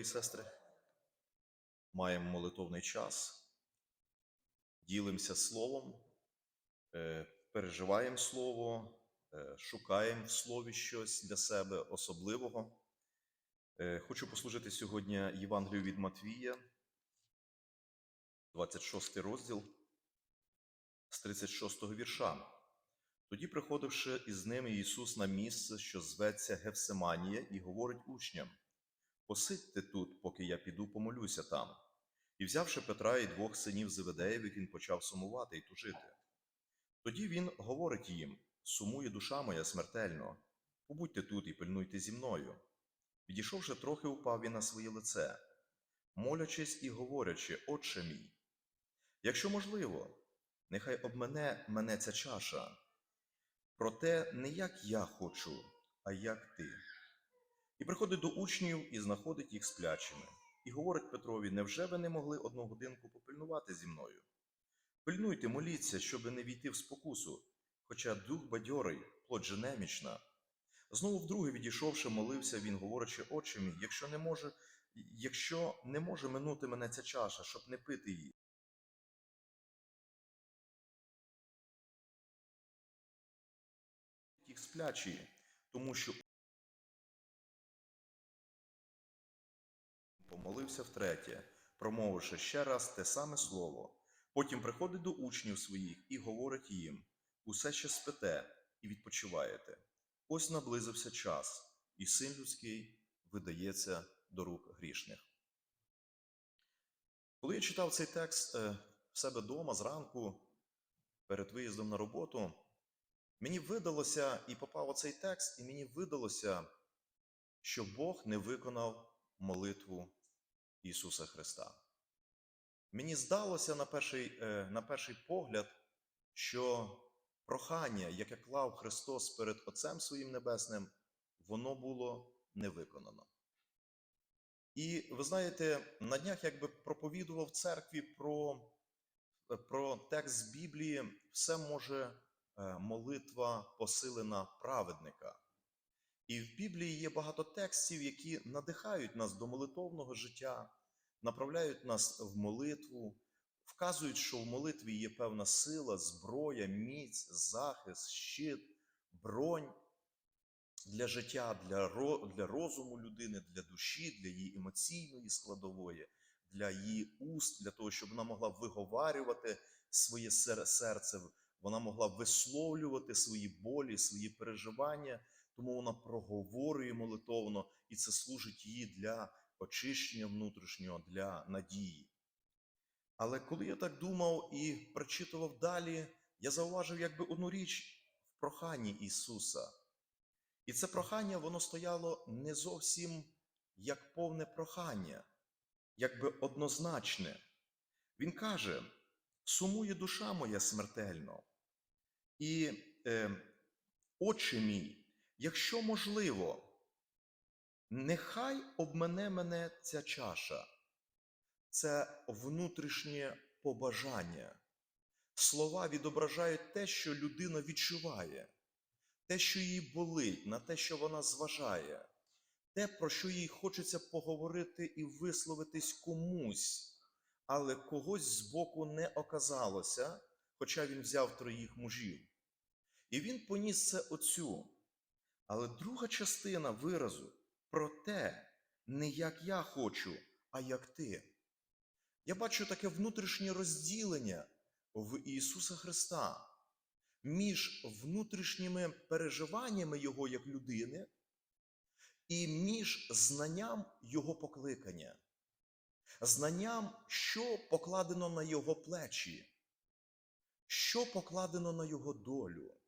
і сестри, маємо молитовний час, ділимося словом, е, переживаємо слово, е, шукаємо в слові щось для себе особливого. Е, Хочу послужити сьогодні Євангелію від Матвія, 26 розділ з 36 вірша. Тоді, приходивши із ними Ісус на місце, що зветься Гевсиманія, і говорить учням: Посидьте тут, поки я піду помолюся там. І взявши Петра і двох синів Зеведеєвих, він почав сумувати і тужити. Тоді він говорить їм: Сумує душа моя смертельно, побудьте тут і пильнуйте зі мною. Підійшовши трохи, упав він на своє лице, молячись і говорячи, Отче мій, якщо можливо, нехай обмене мене ця чаша. Проте не як я хочу, а як ти. І приходить до учнів і знаходить їх сплячими. І говорить Петрові: невже ви не могли одну годинку попильнувати зі мною? Пильнуйте, моліться, щоби не війти в спокусу, хоча дух бадьорий, плоть же немічна. Знову вдруге, відійшовши, молився він, говорячи, отче мій, якщо не може, якщо не може минути мене ця чаша, щоб не пити її. Їх сплячі, тому що помолився втретє, промовивши ще раз те саме слово. Потім приходить до учнів своїх і говорить їм: усе ще спите і відпочиваєте. Ось наблизився час, і син людський видається до рук грішних. Коли я читав цей текст е, в себе вдома зранку, перед виїздом на роботу, мені видалося і попав оцей текст, і мені видалося, що Бог не виконав молитву Ісуса Христа. Мені здалося на перший, е, на перший погляд, що прохання, яке клав Христос перед Отцем Своїм Небесним, воно було не виконано. І ви знаєте, на днях якби проповідував церкві про, про текст з Біблії, все може е, молитва посилена праведника. І в Біблії є багато текстів, які надихають нас до молитовного життя, направляють нас в молитву, вказують, що в молитві є певна сила, зброя, міць, захист, щит, бронь для життя, для, розуму людини, для душі, для її емоційної складової, для її уст, для того, щоб вона могла виговарювати своє серце, вона могла висловлювати свої болі, свої переживання, тому вона проговорює молитовно, і це служить їй для очищення внутрішнього, для надії. Але коли я так думав і прочитував далі, я зауважив якби одну річ в проханні Ісуса. І це прохання воно стояло не зовсім як повне прохання, якби однозначне. Він каже: сумує душа моя смертельно. І, е, Отче мій, якщо можливо, нехай обмене мене ця чаша це внутрішнє побажання. Слова відображають те, що людина відчуває, те, що їй болить, на те, що вона зважає, те, про що їй хочеться поговорити і висловитись комусь, але когось збоку не оказалося, хоча він взяв троїх мужів. І він поніс це оцю. Але друга частина виразу про те, не як я хочу, а як ти. Я бачу таке внутрішнє розділення в Ісуса Христа між внутрішніми переживаннями Його як людини і між знанням Його покликання, знанням, що покладено на Його плечі, що покладено на Його долю.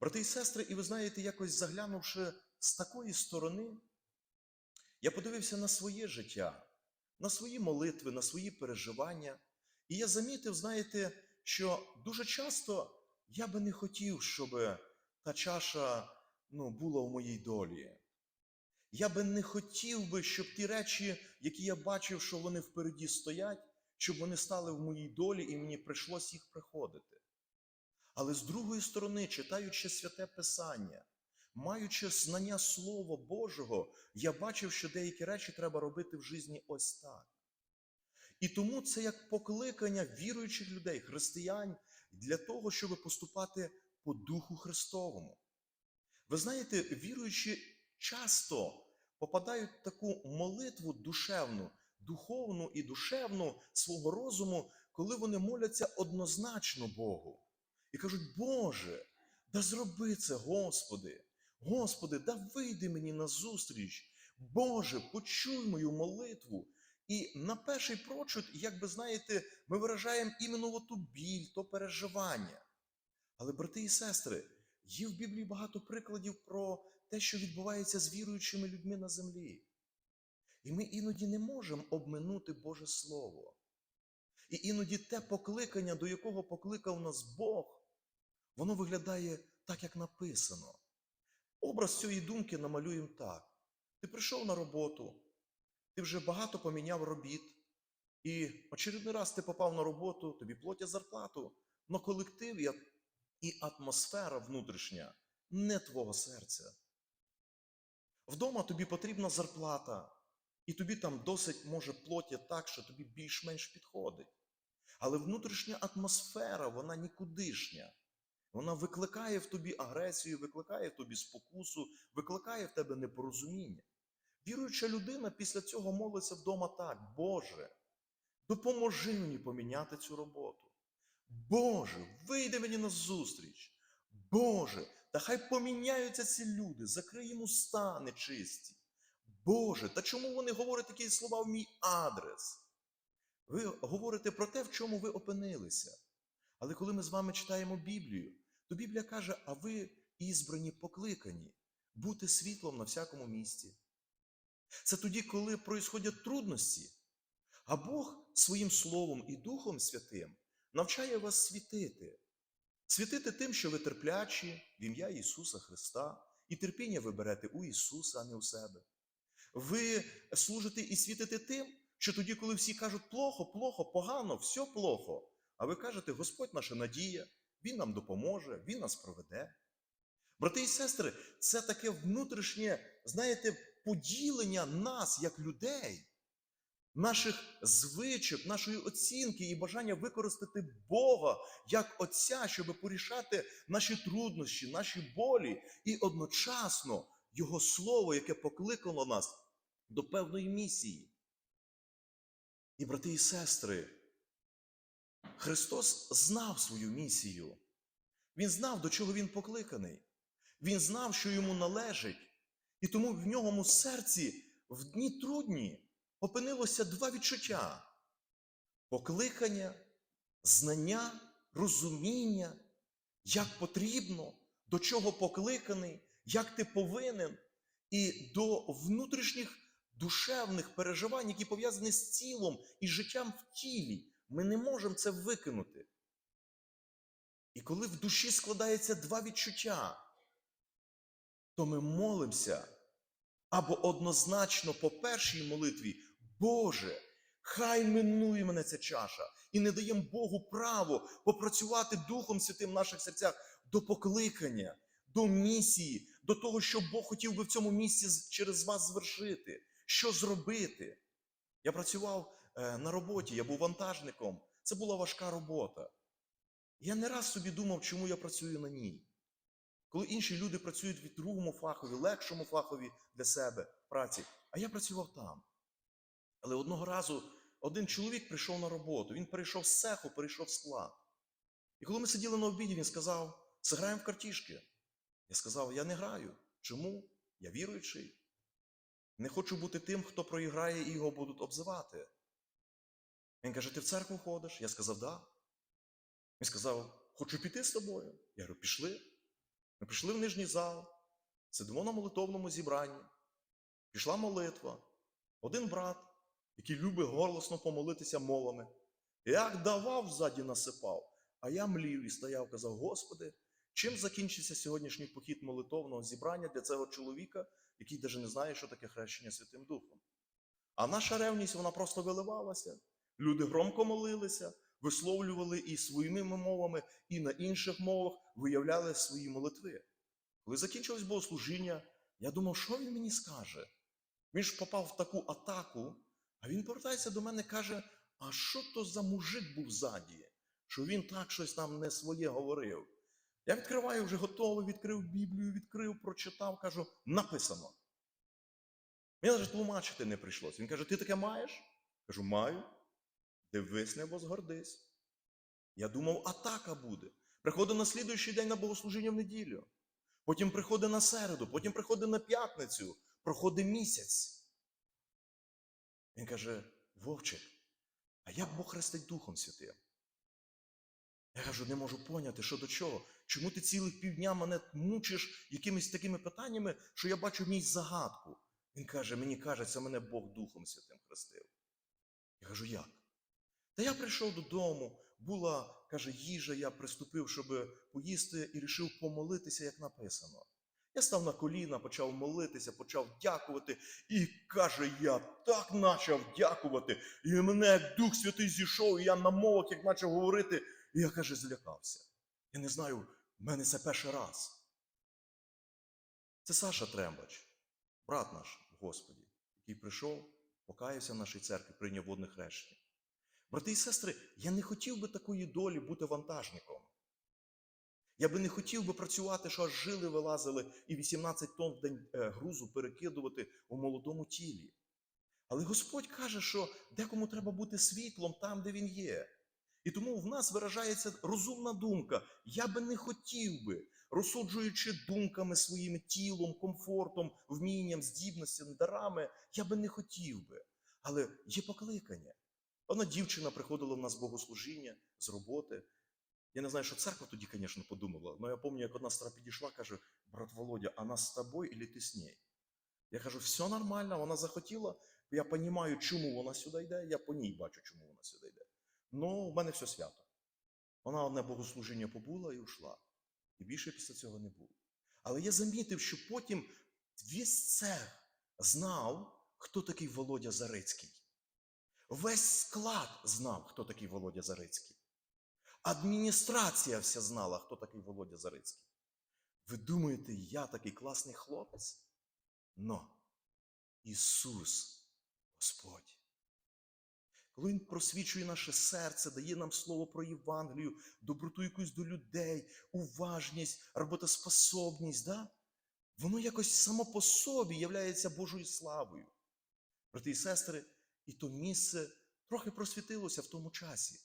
Брати і сестри, і ви знаєте, якось заглянувши з такої сторони, я подивився на своє життя на свої молитви, на свої переживання. І я замітив, знаєте, що дуже часто я би не хотів, щоб та чаша ну, була в моїй долі. Я би не хотів би, щоб ті речі, які я бачив, що вони впереді стоять, щоб вони стали в моїй долі і мені прийшлось їх приходити. Але з другої сторони, читаючи святе Писання, маючи знання Слова Божого, я бачив, що деякі речі треба робити в житті ось так. І тому це як покликання віруючих людей, християн, для того, щоб поступати по Духу Христовому. Ви знаєте, віруючі часто попадають в таку молитву душевну, духовну і душевну свого розуму, коли вони моляться однозначно Богу. І кажуть, Боже, да зроби це, Господи. Господи, да вийди мені на зустріч. Боже, почуй мою молитву. І на перший прочут, як би знаєте, ми виражаємо іменно ту біль, то переживання. Але, брати і сестри, є в Біблії багато прикладів про те, що відбувається з віруючими людьми на землі. І ми іноді не можемо обминути Боже Слово. І іноді те покликання, до якого покликав нас Бог, воно виглядає так, як написано. Образ цієї думки намалюємо так. Ти прийшов на роботу, ти вже багато поміняв робіт, і очередний раз ти попав на роботу, тобі платять зарплату, але колектив і- атмосфера внутрішня не твого серця. Вдома тобі потрібна зарплата, і тобі там досить може платять так, що тобі більш-менш підходить. Але внутрішня атмосфера, вона нікудишня. Вона викликає в тобі агресію, викликає в тобі спокусу, викликає в тебе непорозуміння. Віруюча людина після цього молиться вдома так: Боже, допоможи мені поміняти цю роботу. Боже, вийди мені на зустріч. Боже, та хай поміняються ці люди, закрий їм уста нечисті. Боже, та чому вони говорять такі слова в мій адрес? Ви говорите про те, в чому ви опинилися. Але коли ми з вами читаємо Біблію, то Біблія каже, а ви ізбрані, покликані бути світлом на всякому місці. Це тоді, коли проїсходять трудності, а Бог своїм Словом і Духом Святим навчає вас світити. Світити тим, що ви терплячі в ім'я Ісуса Христа, і терпіння ви берете у Ісуса, а не у себе. Ви служите і світите тим, що тоді, коли всі кажуть плохо, плохо, погано, все плохо, а ви кажете, Господь наша надія, Він нам допоможе, Він нас проведе. Брати і сестри, це таке внутрішнє, знаєте, поділення нас як людей, наших звичок, нашої оцінки і бажання використати Бога як Отця, щоб порішати наші труднощі, наші болі, і одночасно Його Слово, яке покликало нас до певної місії. І, брати і сестри, Христос знав свою місію. Він знав, до чого він покликаний. Він знав, що йому належить. І тому в ньому серці в дні трудні опинилося два відчуття: покликання, знання, розуміння, як потрібно, до чого покликаний, як ти повинен, і до внутрішніх душевних переживань, які пов'язані з тілом і життям в тілі. Ми не можемо це викинути. І коли в душі складається два відчуття, то ми молимося або однозначно по першій молитві, Боже, хай минує мене ця чаша, і не даємо Богу право попрацювати Духом Святим в наших серцях до покликання, до місії, до того, що Бог хотів би в цьому місці через вас звершити, що зробити. Я працював на роботі, я був вантажником. Це була важка робота. Я не раз собі думав, чому я працюю на ній. Коли інші люди працюють в другому фахові, легшому фахові для себе праці, а я працював там. Але одного разу один чоловік прийшов на роботу, він перейшов з цеху, перейшов склад. І коли ми сиділи на обіді, він сказав: зіграємо в картішки. Я сказав, я не граю. Чому? Я віруючий. Не хочу бути тим, хто проіграє і його будуть обзивати. Він каже: ти в церкву ходиш? Я сказав, да. Він сказав, хочу піти з тобою. Я говорю, пішли. Ми прийшли в нижній зал, сидимо на молитовному зібранні. Пішла молитва. Один брат, який любить голосно помолитися мовами, як давав ззаді насипав, а я млів і стояв, казав: Господи, чим закінчиться сьогоднішній похід молитовного зібрання для цього чоловіка, який навіть не знає, що таке хрещення Святим Духом? А наша ревність вона просто виливалася. Люди громко молилися, висловлювали і своїми мовами, і на інших мовах виявляли свої молитви. Коли закінчилось богослужіння, я думав, що він мені скаже. Він ж попав в таку атаку, а він повертається до мене і каже: а що то за мужик був ззаді, що він так щось там не своє говорив. Я відкриваю вже готовий, відкрив Біблію, відкрив, прочитав, кажу, написано. Мені навіть тлумачити не прийшлося. Він каже: ти таке маєш? Кажу, маю. Дивись, небо згордись. Я думав, атака буде. Приходить на слідуючий день на богослужіння в неділю. Потім приходить на середу, потім приходить на п'ятницю, проходить місяць. Він каже: Вовчик, а як Бог хрестить Духом Святим? Я кажу, не можу поняти, що до чого. Чому ти цілих півдня мене мучиш якимись такими питаннями, що я бачу в ній загадку? Він каже, мені кажеться, мене Бог Духом Святим хрестив. Я кажу, як? Та я прийшов додому, була, каже, їжа, я приступив, щоб поїсти, і рішив помолитися, як написано. Я став на коліна, почав молитися, почав дякувати, і каже, я так почав дякувати. І мене Дух Святий зійшов, і я на мовах, як почав говорити, і я каже, злякався. Я не знаю, в мене це перший раз. Це Саша Трембач, брат наш Господі, який прийшов, покаявся в нашій церкві, прийняв водне хрещення. Брати і сестри, я не хотів би такої долі бути вантажником. Я би не хотів би працювати, що аж жили вилазили і 18 тонн в день е, грузу перекидувати у молодому тілі. Але Господь каже, що декому треба бути світлом там, де він є. І тому в нас виражається розумна думка. Я би не хотів би, розсуджуючи думками своїм тілом, комфортом, вмінням, здібностями, дарами, я би не хотів би. Але є покликання. Одна дівчина приходила в нас в богослужіння з роботи. Я не знаю, що церква тоді, звісно, подумала, але я пам'ятаю, як одна стара підійшла, каже: брат Володя, а нас з тобою или ти з нею? Я кажу, все нормально, вона захотіла. Я розумію, чому вона сюди йде, я по ній бачу, чому вона сюди йде. Ну, в мене все свято. Вона одне богослужіння побула і ушла. І більше після цього не було. Але я замітив, що потім весь цех знав, хто такий Володя Зарицький. Весь склад знав, хто такий Володя Зарицький. Адміністрація вся знала, хто такий Володя Зарицький. Ви думаєте, я такий класний хлопець? Но Ісус Господь. Коли Він просвічує наше серце, дає нам слово про Євангелію, доброту якусь до людей, уважність, роботоспособність, да? воно якось само по собі являється Божою славою. Брати і сестри, і то місце трохи просвітилося в тому часі.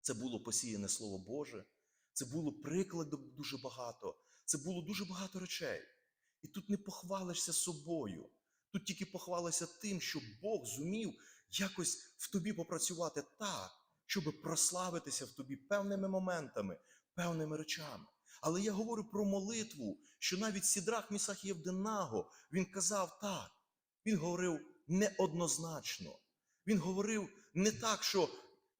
Це було посіяне Слово Боже, це було прикладів дуже багато, це було дуже багато речей. І тут не похвалишся собою. Тут тільки похвалишся тим, що Бог зумів якось в тобі попрацювати так, щоб прославитися в тобі певними моментами, певними речами. Але я говорю про молитву, що навіть Сідрах Місах Євденаго, він казав так. Він говорив неоднозначно. Він говорив не так, що,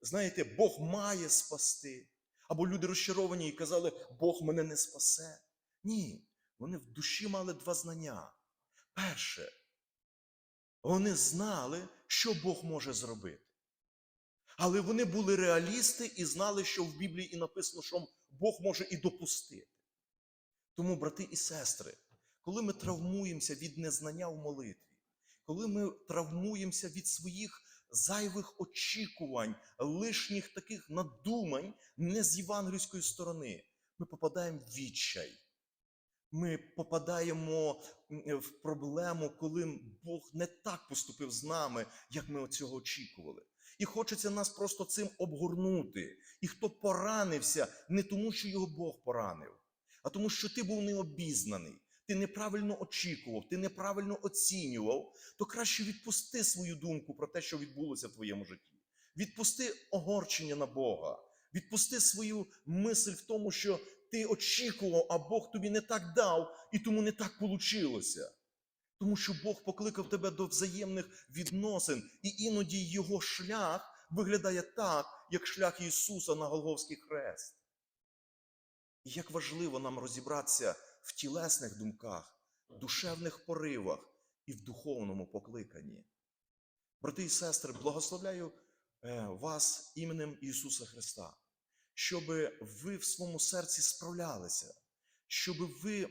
знаєте, Бог має спасти. Або люди розчаровані і казали, Бог мене не спасе. Ні, вони в душі мали два знання. Перше, вони знали, що Бог може зробити. Але вони були реалісти і знали, що в Біблії і написано, що Бог може і допустити. Тому, брати і сестри, коли ми травмуємося від незнання в молитві, коли ми травмуємося від своїх зайвих очікувань, лишніх таких надумань, не з євангельської сторони, ми попадаємо в відчай. Ми попадаємо в проблему, коли Бог не так поступив з нами, як ми цього очікували. І хочеться нас просто цим обгорнути. І хто поранився, не тому, що його Бог поранив, а тому, що ти був необізнаний, ти неправильно очікував, ти неправильно оцінював, то краще відпусти свою думку про те, що відбулося в твоєму житті. Відпусти огорчення на Бога, відпусти свою мисль в тому, що ти очікував, а Бог тобі не так дав, і тому не так получилося. Тому що Бог покликав тебе до взаємних відносин, і іноді його шлях виглядає так, як шлях Ісуса на Голговський хрест. І як важливо нам розібратися в тілесних думках, душевних поривах і в духовному покликанні. Брати і сестри, благословляю е, вас іменем Ісуса Христа, щоб ви в своєму серці справлялися, щоб ви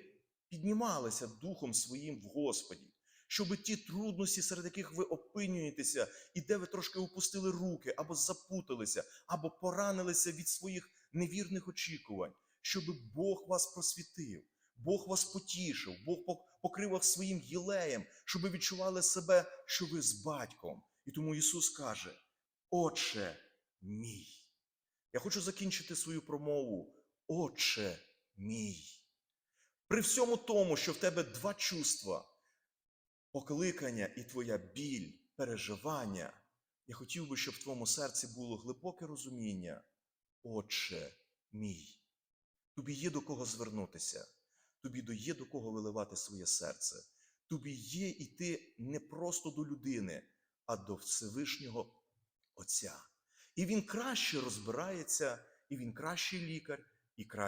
піднімалися духом своїм в Господі, щоб ті трудності, серед яких ви опинюєтеся, і де ви трошки опустили руки, або запуталися, або поранилися від своїх невірних очікувань, щоб Бог вас просвітив, Бог вас потішив, Бог пок- покрив вас своїм гілеєм, щоб ви відчували себе, що ви з батьком. І тому Ісус каже: Отче мій. Я хочу закінчити свою промову. Отче мій. При всьому тому, що в тебе два чувства покликання і твоя біль, переживання, я хотів би, щоб в твоєму серці було глибоке розуміння. Отче мій. Тобі є до кого звернутися, тобі дає до кого виливати своє серце. Тобі є йти не просто до людини, а до Всевишнього Отця. І він краще розбирається, і він кращий лікар, і краще.